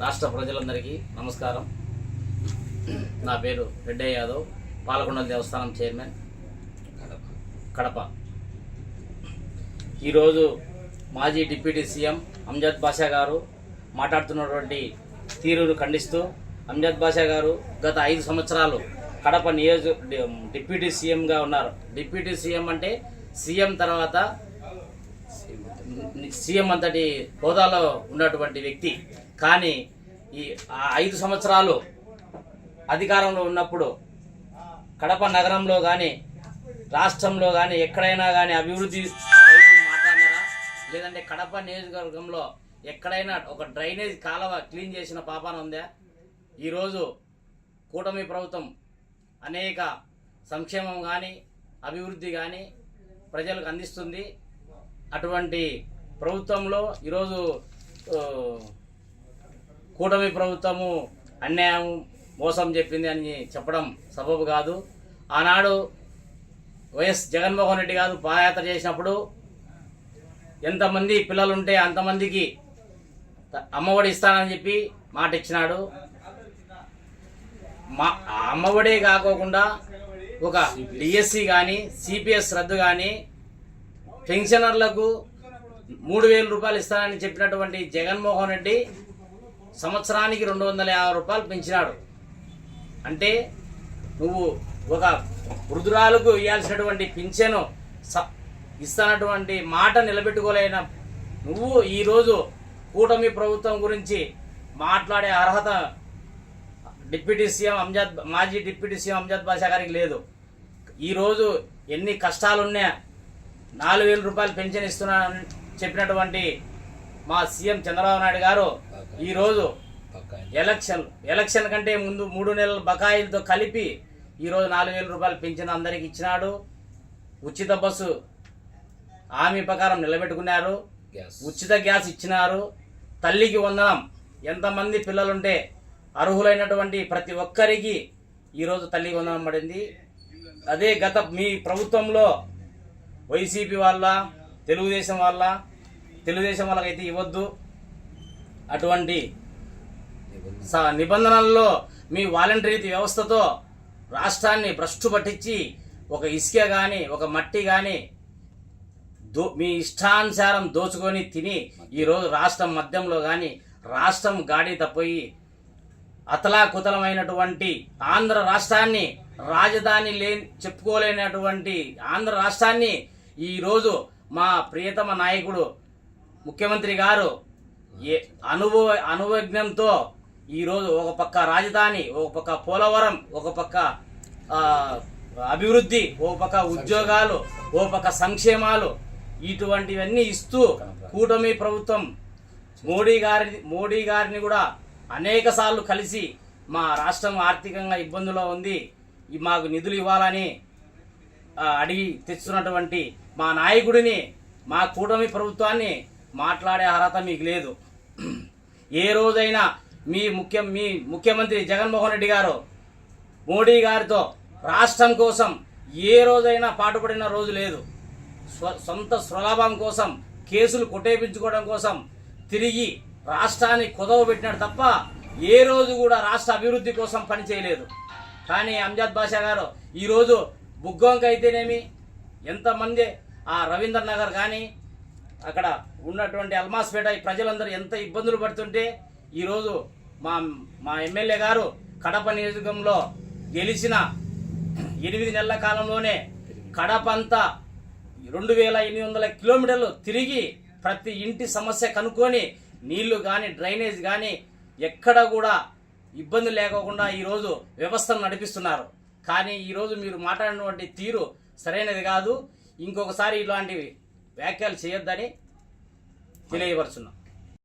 రాష్ట్ర ప్రజలందరికీ నమస్కారం. నా పేరు రెడ్డయ్య యాదవ్ పాలకొండ దేవస్థానం చైర్మన్. కడప. ఈరోజు మాజీ డిప్యూటీ సీఎం అంజద్ బాషా గారు మాట్లాడుతున్నటువంటి తీరును ఖండిస్తూ అంజద్ బాషా గారు గత ఐదు సంవత్సరాలు కడప నియోజక డిప్యూటీ సీఎంగా ఉన్నారు. డిప్యూటీ సీఎం అంటే సీఎం తర్వాత సీఎం అంతటి హోదాలో ఉన్నటువంటి వ్యక్తి. కానీ ఈ ఐదు సంవత్సరాలు అధికారంలో ఉన్నప్పుడు కడప నగరంలో కానీ రాష్ట్రంలో కానీ ఎక్కడైనా కానీ అభివృద్ధి వైపు మాట్లాడినారా? లేదంటే కడప నియోజకవర్గంలో ఎక్కడైనా ఒక డ్రైనేజ్ కాలువ క్లీన్ చేసిన పాపాన ఉందా? ఈరోజు కూటమి ప్రభుత్వం అనేక సంక్షేమం కానీ అభివృద్ధి కానీ ప్రజలకు అందిస్తుంది. అటువంటి ప్రభుత్వంలో ఈరోజు కూటమి ప్రభుత్వము అన్యాయం మోసం చెప్పింది అని చెప్పడం సబబు కాదు. ఆనాడు వైఎస్ జగన్మోహన్ రెడ్డి గారు పాదయాత్ర చేసినప్పుడు ఎంతమంది పిల్లలుంటే అంతమందికి అమ్మఒడి ఇస్తానని చెప్పి మాట ఇచ్చినాడు మా అమ్మఒడే కాకోకుండా ఒక డిఎస్సి కానీ సిపిఎస్ రద్దు కానీ పెన్షనర్లకు మూడు వేల రూపాయలు ఇస్తానని చెప్పినటువంటి జగన్మోహన్ రెడ్డి సంవత్సరానికి రెండు వందల యాభై రూపాయలు పెంచినాడు. అంటే నువ్వు ఒక వృద్ధురాలకు ఇవ్వాల్సినటువంటి పింఛను స- ఇస్తున్నటువంటి మాట నిలబెట్టుకోలేన నువ్వు ఈరోజు కూటమి ప్రభుత్వం గురించి మాట్లాడే అర్హత డిప్యూటీ సీఎం అంజాద్ మాజీ డిప్యూటీ సీఎం అంజాద్ బాషా గారికి లేదు. ఈరోజు ఎన్ని కష్టాలున్నా నాలుగు వేల రూపాయలు పెన్షన్ ఇస్తున్నానని చెప్పినటువంటి మా సీఎం చంద్రబాబు నాయుడు గారు ఈరోజు ఎలక్షన్ ఎలక్షన్ కంటే ముందు మూడు నెలల బకాయిలతో కలిపి ఈరోజు నాలుగు వేల రూపాయలు పెన్షన్ అందరికి ఇచ్చినాడు. ఉచిత బస్సు హామీ ప్రకారం నిలబెట్టుకున్నారు. ఉచిత గ్యాస్ ఇచ్చినారు. తల్లికి వందనం. ఎంతమంది పిల్లలుంటే అర్హులైనటువంటి ప్రతి ఒక్కరికి ఈరోజు తల్లికి వందనం పడింది. అదే గత మీ ప్రభుత్వంలో వైసీపీ వాళ్ళ తెలుగుదేశం వాళ్ళ తెలుగుదేశం వాళ్ళకైతే ఇవ్వద్దు. అటువంటి స- నిబంధనల్లో మీ వాలంటరీ వ్యవస్థతో రాష్ట్రాన్ని భ్రష్టు పట్టించి ఒక ఇసుక కానీ ఒక మట్టి కానీ దో మీ ఇష్టానుసారం దోచుకొని తిని ఈరోజు రాష్ట్రం మధ్యంలో కానీ రాష్ట్రం గాడి తప్పోయి అతలాకుతలమైనటువంటి ఆంధ్ర రాష్ట్రాన్ని రాజధాని లే చెప్పుకోలేనటువంటి ఆంధ్ర రాష్ట్రాన్ని ఈరోజు మా ప్రియతమ నాయకుడు ముఖ్యమంత్రి గారు ఏ అనుభవ అనువజ్ఞంతో ఈరోజు ఒక పక్క రాజధాని ఒక పక్క పోలవరం ఒక పక్క అభివృద్ధి ఒక పక్క ఉద్యోగాలు ఒక పక్క సంక్షేమాలు ఇటువంటివన్నీ ఇస్తూ కూటమి ప్రభుత్వం మోడీ గారి మోడీ గారిని కూడా అనేక సార్లు కలిసి మా రాష్ట్రం ఆర్థికంగా ఇబ్బందులో ఉంది. ఈ మాకు నిధులు ఇవ్వాలని అడిగి తెచ్చున్నటువంటి మా నాయకుడిని మా కూటమి ప్రభుత్వాన్ని మాట్లాడే అర్హత మీకు లేదు. ఏ రోజైనా మీ ముఖ్య మీ ముఖ్యమంత్రి జగన్మోహన్ రెడ్డి గారు మోడీ గారితో రాష్ట్రం కోసం ఏ రోజైనా పాటుపడిన రోజు లేదు. స్వ సొంత స్వలాభం కోసం కేసులు కొట్టేపించుకోవడం కోసం తిరిగి రాష్ట్రాన్ని కుదవ పెట్టినాడు తప్ప ఏ రోజు కూడా రాష్ట్ర అభివృద్ధి కోసం పని చేయలేదు. కానీ అంజాద్ బాషా గారు ఈరోజు బుగ్గోంక అయితేనేమి ఎంతమంది ఆ రవీంద్ర నగర్ కానీ అక్కడ ఉన్నటువంటి అల్మాస్పేట ఈ ప్రజలందరూ ఎంత ఇబ్బందులు పడుతుంటే ఈరోజు మా మా ఎమ్మెల్యే గారు కడప నియోజకంలో గెలిచిన ఎనిమిది నెలల కాలంలోనే కడప అంతా రెండు వేల ఎనిమిది వందల కిలోమీటర్లు తిరిగి ప్రతి ఇంటి సమస్య కనుక్కొని నీళ్ళు కానీ డ్రైనేజ్ కానీ ఎక్కడ కూడా ఇబ్బంది లేకోకుండా ఈరోజు వ్యవస్థను నడిపిస్తున్నారు. కానీ ఈరోజు మీరు మాట్లాడినటువంటి తీరు సరైనది కాదు. ఇంకొకసారి ఇలాంటివి వ్యాఖ్యలు చేయొద్దని తెలియపరుచున్నాం.